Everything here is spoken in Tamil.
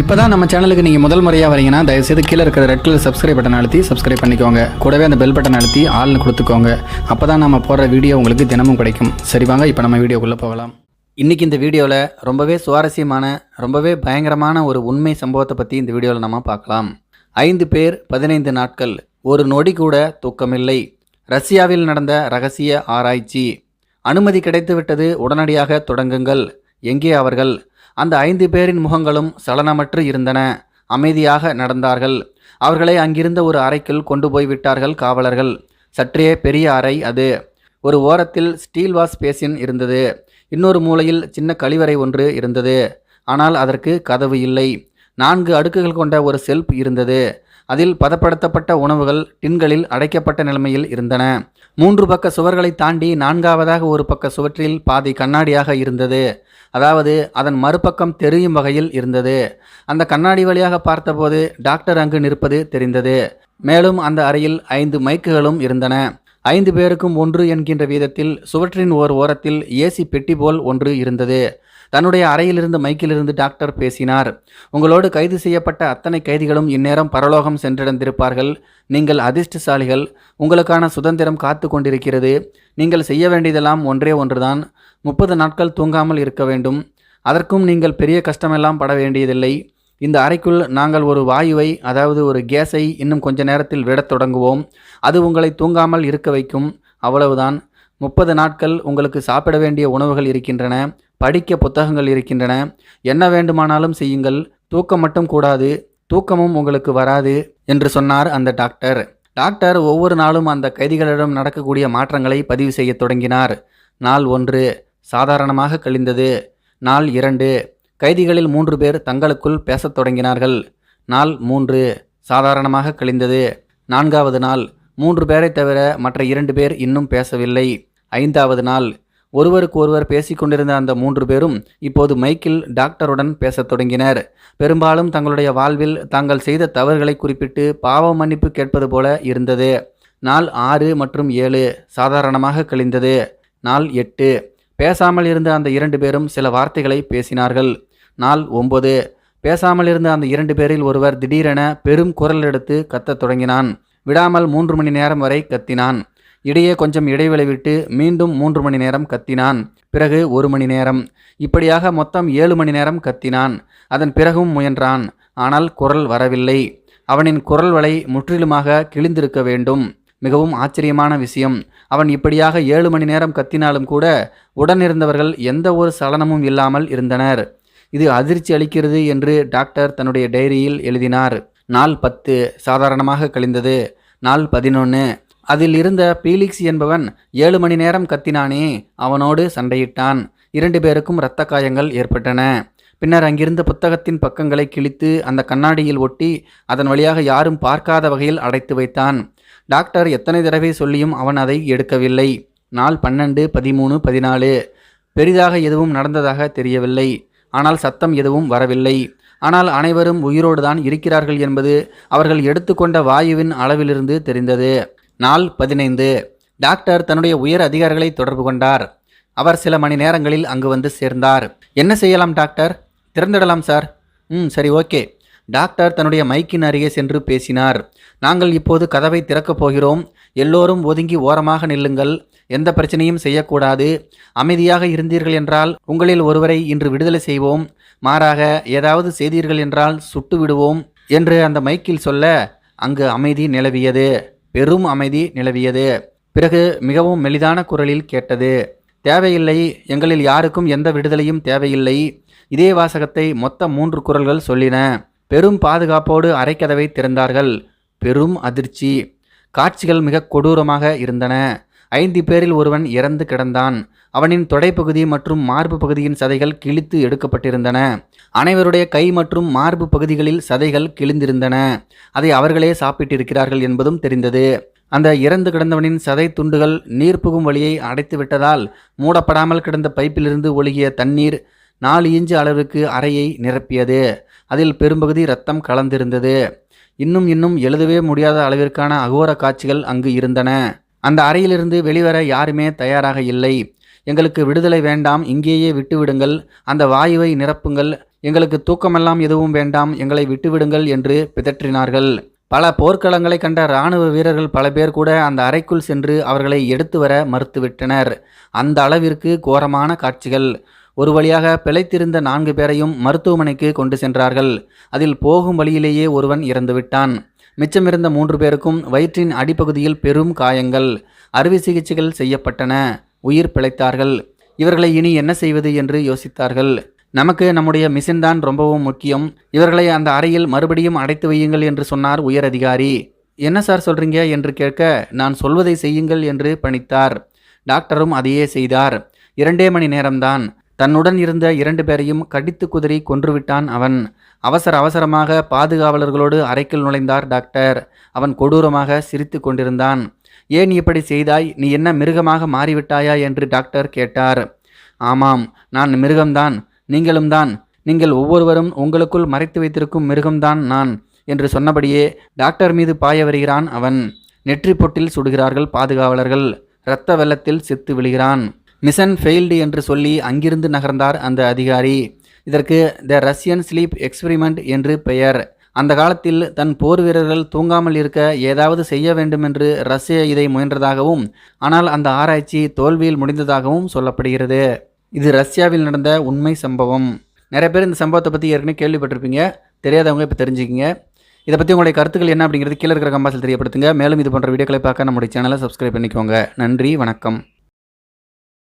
இப்போ தான் நம்ம சேனலுக்கு நீங்கள் முதல் முறையாக வரீங்கன்னா தயவுசெய்து கீழே இருக்கிற ரெட் கலர் சப்ஸ்கிரைப் பட்டன் அழுத்தி சப்ஸ்கிரைப் பண்ணிக்கோங்க. கூடவே அந்த பெல் பட்டன் அழுத்தி ஆள்னு கொடுத்துக்கோங்க. அப்போ தான் நம்ம போடுற வீடியோ உங்களுக்கு தினமும் கிடைக்கும். சரி வாங்க இப்போ நம்ம வீடியோக்குள்ளே போகலாம். இன்றைக்கி இந்த வீடியோவில் ரொம்பவே சுவாரஸ்யமான ரொம்பவே பயங்கரமான ஒரு உண்மை சம்பவத்தை பற்றி இந்த வீடியோவில் நம்ம பார்க்கலாம். ஐந்து பேர் பதினைந்து நாட்கள் ஒரு நொடி கூட தூக்கமில்லை. ரஷ்யாவில் நடந்த ரகசிய ஆராய்ச்சி. அனுமதி கிடைத்துவிட்டது உடனடியாக தொடங்குங்கள். எங்கே அவர்கள்? அந்த ஐந்து பேரின் முகங்களும் சலனமற்று இருந்தன. அமைதியாக நடந்தார்கள். அவர்களை அங்கிருந்த ஒரு அறைக்குள் கொண்டு போய் விட்டார்கள் காவலர்கள். சற்றே பெரிய அறை அது. ஒரு ஓரத்தில் ஸ்டீல் வாஷ் பேசின் இருந்தது. இன்னொரு மூலையில் சின்ன கழிவறை ஒன்று இருந்தது. ஆனால் அதற்கு கதவு இல்லை. நான்கு அடுக்குகள் கொண்ட ஒரு செல்ஃப் இருந்தது. அதில் பதப்படுத்தப்பட்ட உணவுகள் டின்களில் அடைக்கப்பட்ட நிலைமையில் இருந்தன. மூன்று பக்க சுவர்களை தாண்டி நான்காவதாக ஒரு பக்க சுவற்றில் பாதி கண்ணாடியாக இருந்தது. அதாவது அதன் மறுபக்கம் தெரியும் வகையில் இருந்தது. அந்த கண்ணாடி வழியாக பார்த்தபோது டாக்டர் அங்கு நிற்பது தெரிந்தது. மேலும் அந்த அறையில் ஐந்து மைக்குகளும் இருந்தன. ஐந்து பேருக்கும் ஒன்று என்கின்ற வீதத்தில் சுவற்றின் ஓர் ஓரத்தில் ஏசி பெட்டி போல் ஒன்று இருந்தது. தன்னுடைய அறையிலிருந்து மைக்கிலிருந்து டாக்டர் பேசினார். உங்களோடு கைது செய்யப்பட்ட அத்தனை கைதிகளும் இந்நேரம் பரலோகம் சென்றடைந்திருப்பார்கள். நீங்கள் அதிர்ஷ்டசாலிகள். உங்களுக்கான சுதந்திரம் காத்து கொண்டிருக்கிறது. நீங்கள் செய்ய வேண்டியதெல்லாம் ஒன்றே ஒன்றுதான். முப்பது நாட்கள் தூங்காமல் இருக்க வேண்டும். அதற்கும் நீங்கள் பெரிய கஷ்டமெல்லாம் பட வேண்டியதில்லை. இந்த அறைக்குள் நாங்கள் ஒரு வாயுவை அதாவது ஒரு கேஸை இன்னும் கொஞ்ச நேரத்தில் விடத் தொடங்குவோம். அது உங்களை தூங்காமல் இருக்க வைக்கும். அவ்வளவுதான். முப்பது நாட்கள் உங்களுக்கு சாப்பிட வேண்டிய உணவுகள் இருக்கின்றன படிக்க புத்தகங்கள் இருக்கின்றன. என்ன வேண்டுமானாலும் செய்யுங்கள் தூக்கம் மட்டும் கூடாது தூக்கமும் உங்களுக்கு வராது என்று சொன்னார் அந்த டாக்டர். டாக்டர் ஒவ்வொரு நாளும் அந்த கைதிகளிடம் நடக்கக்கூடிய மாற்றங்களை பதிவு செய்ய தொடங்கினார். நாள் ஒன்று சாதாரணமாக கழிந்தது. நாள் இரண்டு கைதிகளில் மூன்று பேர் தங்களுக்குள் பேசத் தொடங்கினார்கள். நாள் மூன்று சாதாரணமாக கழிந்தது. நான்காவது நாள் மூன்று பேரை தவிர மற்ற இரண்டு பேர் இன்னும் பேசவில்லை. ஐந்தாவது நாள். ஒருவருக்கு ஒருவர் பேசிக்கொண்டிருந்த அந்த மூன்று பேரும் இப்போது மைக்கில் டாக்டருடன் பேசத் தொடங்கினர். பெரும்பாலும் தங்களுடைய வாழ்வில் தாங்கள் செய்த தவறுகளை குறிப்பிட்டு பாவ மன்னிப்பு கேட்பது போல இருந்தது. நாள் ஆறு மற்றும் ஏழு சாதாரணமாக கழிந்தது. நாள் எட்டு. பேசாமல் இருந்த அந்த இரண்டு பேரும் சில வார்த்தைகளை பேசினார்கள். நாள் ஒன்பது. பேசாமல் இருந்த அந்த இரண்டு பேரில் ஒருவர் திடீரென பெரும் குரல் எடுத்து கத்தத் தொடங்கினான். விடாமல் மூன்று மணி நேரம் வரை கத்தினான். இடையே கொஞ்சம் இடைவெளி விட்டு மீண்டும் மூன்று மணி நேரம் கத்தினான். பிறகு ஒரு மணி நேரம். இப்படியாக மொத்தம் ஏழு மணி நேரம் கத்தினான். அதன் பிறகும் முயன்றான். ஆனால் குரல் வரவில்லை. அவனின் குரல் வலை முற்றிலுமாக கிழிந்திருக்க வேண்டும். மிகவும் ஆச்சரியமான விஷயம். அவன் இப்படியாக ஏழு மணி நேரம் கத்தினாலும் கூட உடனிருந்தவர்கள் எந்த ஒரு சலனமும் இல்லாமல் இருந்தனர். இது அதிர்ச்சி அளிக்கிறது என்று டாக்டர் தன்னுடைய டைரியில் எழுதினார். நாள் பத்து சாதாரணமாக கழிந்தது. நாள் பதினொன்று அதில் இருந்த பீலிக்ஸ் என்பவன் ஏழு மணி நேரம் கத்தினானே அவனோடு சண்டையிட்டான். இரண்டு பேருக்கும் இரத்த காயங்கள் ஏற்பட்டன. பின்னர் அங்கிருந்த புத்தகத்தின் பக்கங்களை கிழித்து அந்த கண்ணாடியில் ஒட்டி அதன் வழியாக யாரும் பார்க்காத வகையில் அடைத்து வைத்தான். டாக்டர் எத்தனை தடவை சொல்லியும் அவன் அதை எடுக்கவில்லை. நாள் பன்னெண்டு பதிமூணு பதினாலு. பெரிதாக எதுவும் நடந்ததாக தெரியவில்லை. ஆனால் சத்தம் எதுவும் வரவில்லை. ஆனால் அனைவரும் உயிரோடு தான் இருக்கிறார்கள் என்பது அவர்கள் எடுத்துக்கொண்ட வாயுவின் அளவிலிருந்து தெரிந்தது. நாள் பதினைந்து. டாக்டர் தன்னுடைய உயர் அதிகாரிகளை தொடர்பு கொண்டார். அவர் சில மணி நேரங்களில் அங்கு வந்து சேர்ந்தார். என்ன செய்யலாம் டாக்டர்? திறந்திடலாம் சார். ம் சரி ஓகே. டாக்டர் தன்னுடைய மைக்கின் அருகே சென்று பேசினார். நாங்கள் இப்போது கதவை திறக்கப் போகிறோம். எல்லோரும் ஒதுங்கி ஓரமாக நில்லுங்கள். எந்த பிரச்சனையும் செய்யக்கூடாது. அமைதியாக இருந்தீர்கள் என்றால் உங்களில் ஒருவரை இன்று விடுதலை செய்வோம். மாறாக ஏதாவது செய்தீர்கள் என்றால் சுட்டு விடுவோம் என்று அந்த மைக்கில் சொல்ல அங்கு அமைதி நிலவியது. பெரும் அமைதி நிலவியது. பிறகு மிகவும் மெலிதான குரலில் கேட்டது தேவையில்லை எங்களில் யாருக்கும் எந்த விடுதலையும் தேவையில்லை. இதே வாசகத்தை மொத்த மூன்று குரல்கள் சொல்லின. பெரும் பாதுகாப்போடு அரைக்கதவை திறந்தார்கள். பெரும் அதிர்ச்சி. காட்சிகள் மிக கொடூரமாக இருந்தன. ஐந்து பேரில் ஒருவன் இறந்து கிடந்தான். அவனின் தொடைப்பகுதி மற்றும் மார்பு பகுதியின் சதைகள் கிழித்து எடுக்கப்பட்டிருந்தன. அனைவருடைய கை மற்றும் மார்பு பகுதிகளில் சதைகள் கிழிந்திருந்தன. அதை அவர்களே சாப்பிட்டிருக்கிறார்கள் என்பதும் தெரிந்தது. அந்த இறந்து கிடந்தவனின் சதை துண்டுகள் நீர் புகும் வழியை அடைத்து விட்டதால் மூடப்படாமல் கிடந்த பைப்பிலிருந்து ஒழுகிய தண்ணீர் நாலு இன்ச்சு அளவுக்கு அறையை நிரப்பியது. அதில் பெரும்பகுதி ரத்தம் கலந்திருந்தது. இன்னும் இன்னும் எழுதவே முடியாத அளவிற்கான அகோர காட்சிகள் அங்கு இருந்தன. அந்த அறையிலிருந்து வெளிவர யாருமே தயாராக இல்லை. எங்களுக்கு விடுதலை வேண்டாம் இங்கேயே விட்டுவிடுங்கள். அந்த வாயுவை நிரப்புங்கள். எங்களுக்கு தூக்கமெல்லாம் எதுவும் வேண்டாம் எங்களை விட்டுவிடுங்கள் என்று பிதற்றினார்கள். பல போர்க்களங்களை கண்ட இராணுவ வீரர்கள் பல பேர் கூட அந்த அறைக்குள் சென்று அவர்களை எடுத்து வர மறுத்துவிட்டனர். அந்த அளவிற்கு கோரமான காட்சிகள். ஒரு வழியாக பிழைத்திருந்த நான்கு பேரையும் மருத்துவமனைக்கு கொண்டு சென்றார்கள். அதில் போகும் வழியிலேயே ஒருவன் இறந்துவிட்டான். மிச்சமிருந்த மூன்று பேருக்கும் வயிற்றின் அடிப்பகுதியில் பெரும் காயங்கள். அறுவை சிகிச்சைகள் செய்யப்பட்டன. உயிர் பிழைத்தார்கள். இவர்களை இனி என்ன செய்வது என்று யோசித்தார்கள். நமக்கு நம்முடைய மிஷின் தான் ரொம்பவும் முக்கியம். இவர்களை அந்த அறையில் மறுபடியும் அடைத்து வையுங்கள் என்று சொன்னார் உயர் அதிகாரி என்ன சார் சொல்றீங்க என்று கேட்க நான் சொல்வதை செய்யுங்கள் என்று பணித்தார். டாக்டரும் அதையே செய்தார். இரண்டே மணி நேரம்தான். தன்னுடன் இருந்த இரண்டு பேரையும் கடித்து குதிரை கொன்றுவிட்டான் அவன். அவசர அவசரமாக பாதுகாவலர்களோடு அறைக்குள் நுழைந்தார் டாக்டர். அவன் கொடூரமாக சிரித்து கொண்டிருந்தான். ஏன் இப்படி செய்தாய்? நீ என்ன மிருகமாக மாறிவிட்டாயா? என்று டாக்டர் கேட்டார். ஆமாம் நான் மிருகம்தான். நீங்களும் தான். நீங்கள் ஒவ்வொருவரும் உங்களுக்குள் மறைத்து வைத்திருக்கும் மிருகம்தான் நான் என்று சொன்னபடியே டாக்டர் மீது பாய வருகிறான் அவன். நெற்றி பொட்டில் சுடுகிறார்கள் பாதுகாவலர்கள். இரத்த வெள்ளத்தில் செத்து விழுகிறான். மிஷன் ஃபெயில்டு என்று சொல்லி அங்கிருந்து நகர்ந்தார் அந்த அதிகாரி. இதற்கு த ரஷ்யன் ஸ்லீப் எக்ஸ்பெரிமெண்ட் என்று பெயர். அந்த காலத்தில் தன் போர் வீரர்கள் தூங்காமல் இருக்க ஏதாவது செய்ய வேண்டும் என்று ரஷ்யா இதை முயன்றதாகவும் ஆனால் அந்த ஆராய்ச்சி தோல்வியில் முடிந்ததாகவும் சொல்லப்படுகிறது. இது ரஷ்யாவில் நடந்த உண்மை சம்பவம். நிறைய பேர் இந்த சம்பவத்தை பற்றி ஏற்கனவே கேள்விப்பட்டிருப்பீங்க. தெரியாதவங்க இப்போ தெரிஞ்சுக்கிங்க. இதை பற்றி உங்களுடைய கருத்துக்கள் என்ன அப்படிங்கிறது கீழே இருக்கிற கம்பாசில் தெரியப்படுத்துங்க. மேலும் இது போன்ற வீடியோக்களை பார்க்க நம்முடைய சேனலை சப்ஸ்கிரைப் பண்ணிக்கோங்க. நன்றி வணக்கம்.